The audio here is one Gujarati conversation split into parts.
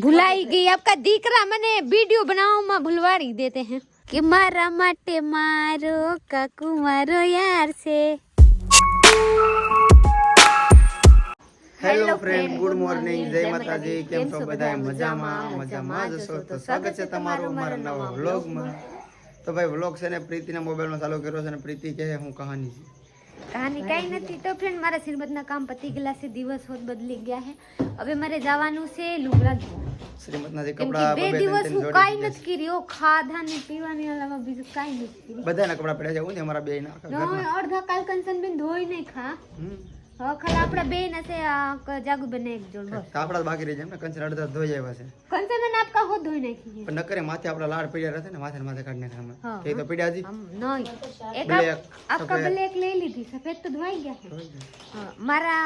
ભૂલાઈ ગઈ. આપકા દીકરા મને વીડિયો બનાવવામાં ભૂલવાડી દેતે હે. કે મારા માટે મારો કાકુ મારો યાર છે. હેલો ફ્રેન્ડ ગુડ મોર્નિંગ જય માતાજી કેમ છો બધા? મજામાં? મજામાં. જ છો? તો સ્વાગત છે તમારું અમારા નવા વ્લોગમાં. તો ભાઈ વ્લોગ છે ને પ્રીતિના મોબાઈલમાં ચાલુ કર્યો છે ને પ્રીતિ કહે હું કહાની છે. કહાની કઈ નથી. તો ફ્રેન્ડ મારા શ્રીમદના કામ પતી ગયેલા છે. દિવસ હોત બદલી ગયા છે હવે મારે જવાનું છે લુગડા ધોવા. કપડા બે દિવસ હું કાંઈ નથી કર્યો ખાધા ને પીવાની અલાવા બીજું કાંઈ નથી કર્યું બધાના કપડા પડ્યા છે. હું ને અમારા બે ના અડધા કાલ કંચન બેન ધોઈ નહીં ખા. હવે ખાલી આપડા બે છે જાગુ બને એક જોડ બસ. આપડા બાકી રહી જાય ને. કંચન અડધા ધોઈ આવ્યા છે. કંચન ને ધોઈ નાખી પણ નકરે માથે આપડા લાડ પડ્યા રહેશે ને માથે માથે કાઢી નાખે અમે. એ તો પડ્યા જી. નહીં. એક આખા બ્લેક લઈ લીધી સફેદ તો ધોઈ ગયા મારા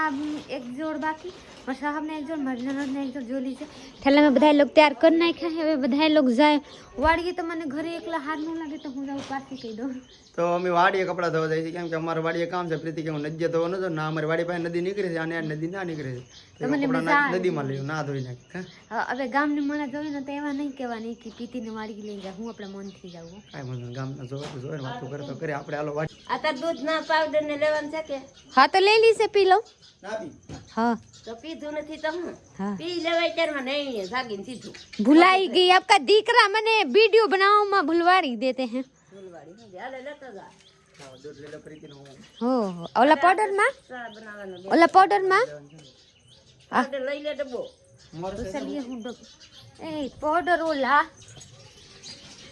એક જોડ બાકી. મારા સાહેબ ને એક જોડ મારા નણંદ ને એક જોડ જોલી છે. ઠેલામાં બધા લોકો તૈયાર કરી નાખ્યા હવે બધા લોકો જાય. વાળીએ તો મને ઘરે એકલા હાર ન લાગે તો હું જાઉં પાછી કહી દઉં. તો અમે વાડીએ કપડાં ધોવા જાય છે. કેમ કે અમારે વાડીએ કામ છે. પ્રીતિ કે હું નદીએ ધોવા નતો ના અમારી વાડી પાસે નદી નીકળે છે. અને નદી ના નીકળે છે. નદીમાં લઈ ના ધોઈ નાખી. હવે ગામની મને જોઈ ને તો એવા નહીં કહેવાની કે પીતીને વાડી લઈ જાય હું આપણે મનથી જાઉં કાંઈ વાંધો ગામના જોવે તો જોવે ને વાતો કરે તો કરે. આપણે આલો વાડી આ તાર દૂધ ના પાવડર ને લેવાનું છે કે? હા તો લઈ લીશે પી લો ના બી હા. તો પીધું નથી તો હું? પી લેવાય ત્યારમાં નહીં સીધું. ભૂલાઈ ગઈ. આપકા દીકરા મને વિડિયો બનાવવામાં ભૂલવાડી દેતે હું. હાલે લેતો જા લાવો, દૂધ લઈ લો પ્રીતિનું હું. હો હો. ઓલા પાવડરમાં ચા બનાવવાનો ઓલા પાવડરમાં પાવડર લઈ લે ડબ્બો મોર તો છે? ચલીએ હું ડબ એ પાવડર ઓલા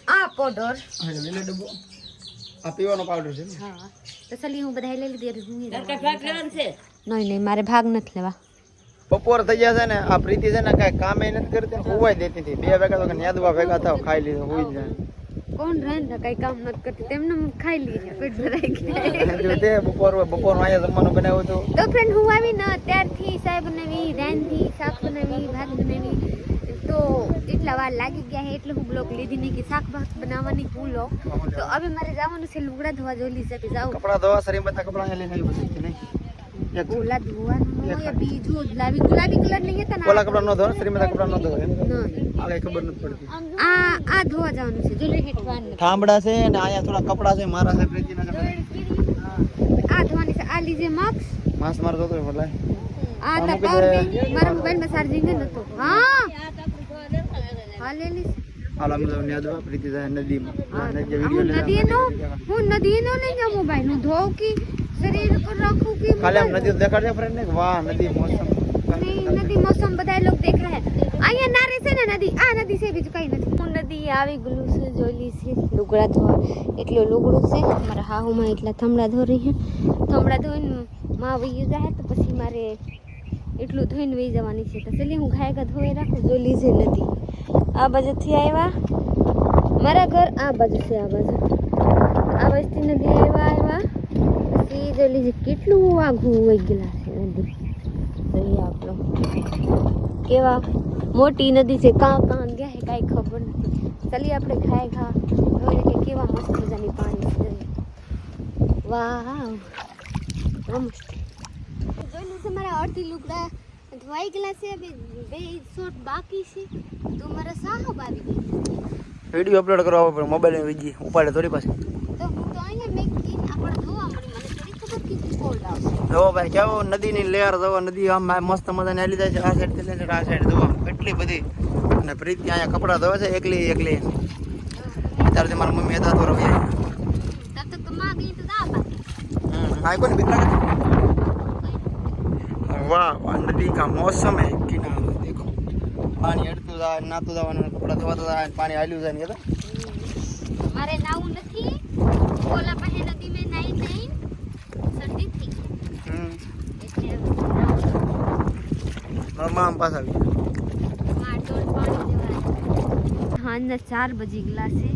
આ પાવડર હા, લઈ લે ડબ્બો. આ પીવાનો પાવડર છે ને? હા તો ચલીએ હું બધા લઈ લીધી હું તાર કાંઈ ભાગ લેવાનું છે નહીં નહીં મારે ભાગ નથી લેવા બપોર થઈ ગયા છે ને આ પ્રીતિ છે ને કાંઈ કામે નથી કરતી ને હુવાય દેતી હતી બે ભેગા તો કે નેદવા ભેગા થાવ ખાઈ લીધું હુઈ જ જાય કોણ ને કઈ કામ નથી કરતી. તેમને હું ખાઈ લઈએ પેટ ભરાઈ ગયા તે બપોર બપોર અહીંયા જમવાનું બનાવ્યું હતું. તો ફ્રેન્ડ હું આવી ને ત્યારથી સાહેબ બનાવી રાંધી શાક બનાવી ભાત બનાવી. તો એટલા વાર લાગી ગયા છે એટલે હું બ્લોક લીધી નહીં કે શાક ભાત બનાવવાની ભૂલો. તો હવે મારે જવાનું છે લુગડા ધોવા જોઈ શકે જાઉં. કપડા ધોવા સરી બધા કપડા લઈને આવી બધી નહીં? ઓલા ધોવાનું બીજું ગુલાબી ગુલાબી કલર નહીં હતા ને ઓલા કપડા ન ધોવા સરી બધા કપડા ન ધોવા એમ નહીં. ખબર નથી પડતી. આ આ ધોવા જવાનું છે જોઈ હેઠવાનું ઠામડા છે ને અહીંયા થોડા કપડા છે મારા છે પ્રીતિના છે આ ધોવાની છે આ લીજે માર્ક્સ માસ માર જોતો ભલા. આ તા પાવર બેંક મારા મોબાઈલમાં ચાર્જિંગ નતો. હા. હા હાલ અમે તો નેદવા પ્રીતિ જાય નદીમાં. હા, નદી હું વીડિયો નદીનો હું નદીનો નહીં જાઉં મોબાઈલ. હું ધોઉં કે શરીર પર રાખું કે ખાલી આમ નદી દેખાડે ફ્રેન્ડ ને વાહ નદી મોસમ. નદી મોસમ બધા લોકો દેખ રહે. અહીંયા નારે છે ને નદી, આ નદી છે, બીજું કઈ નથી. હું નદી આવી ગયું છે જોઈ છે. લુગડા ધોવા. એટલું લુગડું છે મારા હાહુમાં એટલા થમડા ધોરી છે. થમડા ધોઈને માં વહી જાય તો પછી મારે એટલું ધોઈને વહી જવાની છે. તો ચલી, હું ઘાયગા ધોઈ રાખું જોઈ છે નદી. આ બાજુથી આવ્યા. મારા ઘર આ બાજુ છે, આ બાજુ. આ બાજુથી નદી આવ્યા આવ્યા. પછી જોઈ લીધે કેટલું આઘું વહી ગયેલા છે. જોઈએ આપણો. કેવા? મોટી નદી છે કાં કાં ગયા છે કાંઈ ખબર નથી. ચાલીએ આપણે ખાય ખા. જોઈને કે કેવા મસ્ત મજાની પાણી છે. વાહ મસ્ત. જોયેલું છે મારા અડધી લુગડા ધોઈ ગયેલા છે બે બે શોટ બાકી છે. તો મારા સાહબ આવી ગયા વીડિયો અપલોડ કરવા પડે મોબાઈલ વીજી ઉપાડે થોડી પાસે તો હું તો અહીંયા મેં કીધું આપણે ધોવા મળી જો ભાઈ કેવો નદીની લેયર જવો નદી આમ મસ્ત મજાની હાલી જાય છે. આ સાઈડથી લઈને આ સાઈડ જોવા કેટલી બધી. અને પ્રીતિ અહીંયા કપડા ધોવે છે, એકલી એકલી. અત્યારથી મારા મમ્મી હતા તો રવિ આ કોની લાગે વાહ નદી કા મોસમ હે. કિનારો, દેખો. પાણી હડતું જાય નાતું જવાનું, કપડા ધોવાતા જાય, પાણી હાલ્યું જાય ને મારે નાવું નથી ઓલા પાસે નદી મેં નાઈ નાઈ શરદી થઈ હમ એટલે મામ પાસે આવી સાંજના ચાર બજી ગયેલા છે.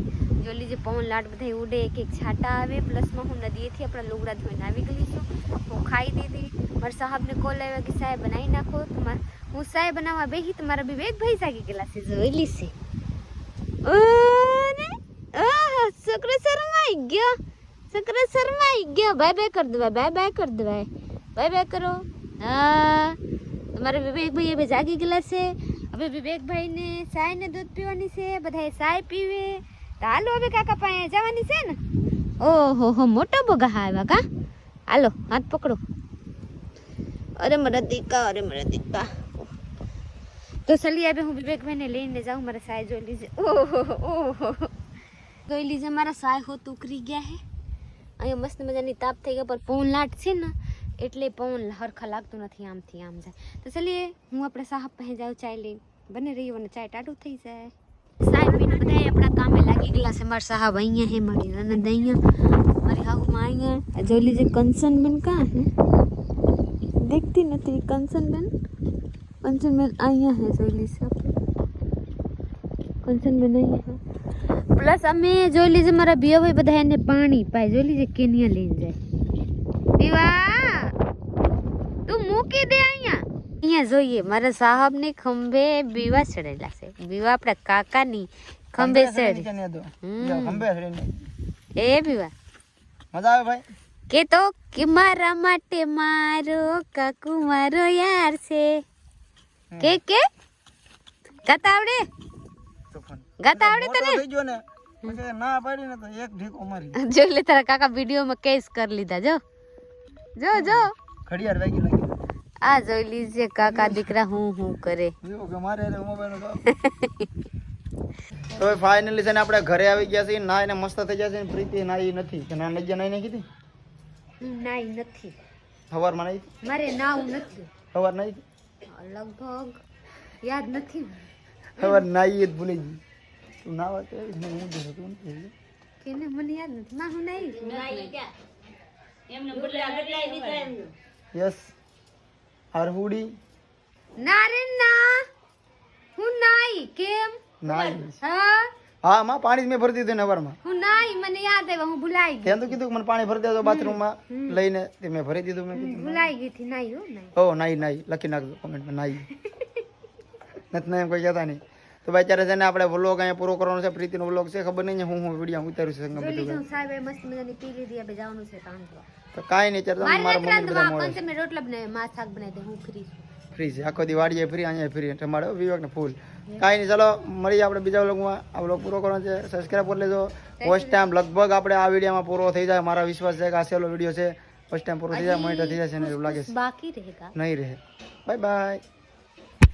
જોલી જે પવન લાટ બધા ઉડે, એક એક છાટા આવે. પ્લસમાં હું નદીએથી આપણા લુગડા ધોઈને આવી ગઈ છું. હું ખાઈ દીધી. મારા સાહેબને કોલ આવ્યા કે, સાહેબ, બનાવી નાખો. તો હું સાહેબ બનાવવા બેહી તો મારા વિવેક ભાઈ જાગી ગયેલા છે. જોયેલી છે. છોકરો શરમાઈ ગયો. છોકરો શરમાઈ ગયો. બાય બાય કરી દેવાય બાય બાય કરી દેવાય બાય બાય કરો. હા. મારા વિવેકભાઈ હવે જાગી ગયેલા છે હવે વિવેકભાઈને ચાય ને દૂધ પીવાની છે બધાએ ચાય પીવે તો હાલો હવે કાકા પાસે જવાની છે ને ઓહો હો મોટો બગા આવ્યા કા હાલો હાથ પકડો અરે મારા દીકા અરે મારા દીકા તો ચલી હવે હું વિવેકભાઈને લઈને જાઉં મારા સાય જોઈ લીજે ઓહો ઓહો જોઈ લીજે મારા સાય હોત ઉકરી ગયા હે અહીંયા મસ્ત મજાની તાપ થઈ ગયા પર પવન લાટ છે ને એટલે પવન હરખા લાગતું નથી, આમથી આમ જાય. તો ચલીએ, હું આપણે સાહબ પાસે જાઉં, ચાય લઈને. બને રહ્યું અને ચાય ટાટું થઈ જાય. સાહેબ પીને બધા આપણા કામે લાગી ગયેલા છે. મારા સાહેબ અહીંયા હે મારી નનદ અહીંયા. મારી હાઉમાં અહીંયા. જોઈ લીજે કંચનબેન કાં હે? દેખતી નથી કંચનબેન કંચનબેન અહીંયા હે, જોઈ લીજે આપણે કંચનબેન અહીંયા હે. પ્લસ અમે જોઈ લીજે મારા ભાઈ બધા એને પાણી પાય. જોઈ લીજે કેનિયા લઈને જાય. દીવા! તું મૂકી દે અહીંયા. અહીંયા જોઈએ મારા સાહબની ખંભે બીવા ચડેલા છે. બીવા આપણા ખંભે ચડી ખંભે ચડીને. એ બીવા. મજા આવે ભાઈ? કે તો કે મારા માટે મારો કાકુ મારો યાર છે. કે કે? ગાતા આવડે? ગાતા આવડે તને? ને ના પાડી ને તો એક ઢીકો મારી. જો લે તારા કાકા વિડીયોમાં કેસ કરી લીધા જો. જો જો. ઘડિયાળ વાગી આ જોઈ લીજે કાકા દીકરા હું હું કરે. એવું કે મારે તો હવે ફાઇનલી છે ને આપણે ઘરે આવી ગયા છીએ. નાઈને મસ્ત થઈ ગયા છે ને પ્રીતિ નાઈ નથી. કે ના નજ્જા નાઈ કીધી? નાઈ નથી. સવારમાં નાઈ મારે નાવું નથી. સવાર નાઈ લગભગ યાદ નથી સવાર નાઈ જ ભૂલી ગઈ. તું નાવા તો આવી મને નથી. કે મને યાદ નથી. ના હું નાઈ એમને બદલા બદલાઈ દીધા એમને. Yes are hoodie. ના રે ના. હું નાઈ કેમ? નાઈ. હા? હા માં પાણી મેં ભરી દીધું ને વારમાં હું નાઈ મને યાદ આવ્યા હું ભૂલાઈ ગઈ. ત્યાં તો કીધું કે મને પાણી ભરી દેજો બાથરૂમમાં લઈને. તે મેં ભરી દીધું મેં કીધું ભૂલાઈ ગઈ થી નાઈ હો નાઈ. ઓ નાઈ નાઈ. લખી નાખજો કોમેન્ટમાં નાઈ. નથી ના એમ કોઈ કહેતા નહીં. તો ભાઈ અત્યારે છે ને આપણે વ્લોગ અહીંયા પૂરો કરવાનો છે પ્રીતિનો વ્લોગ છે ખબર નહીં હું હું વીડિયો ઉતારું છું સંગમ બધું સાહેબ મસ્ત મજાની પી લીધી હવે જવાનું છે કામ તો. કાંઈ નહીં અત્યારે તમે મારે મમ્મી બધા મોડે કંચે રોટલા બનાવ્યા માં શાક બનાવી દે હું ફ્રી છું. ફ્રી છે. આખો દી વાડીએ ફ્રી અહીંયા ફ્રી તમારો વિવેક ને ફૂલ કાંઈ નહીં ચલો મળીએ આપણે બીજા વ્લોગમાં આ વ્લોગ પૂરો કરવાનો છે. સબસ્ક્રાઈબ કરી લેજો. ફર્સ્ટ ટાઈમ લગભગ આપણે આ વિડીયોમાં પૂરો થઈ જાય. મારા વિશ્વાસ છે કે આ સેલો વીડિયો છે. ફર્સ્ટ ટાઈમ પૂરો થઈ જાય મોનિટર થઈ જશે ને એવું લાગે છે. બાકી રહેગા નહીં રહે. Bye bye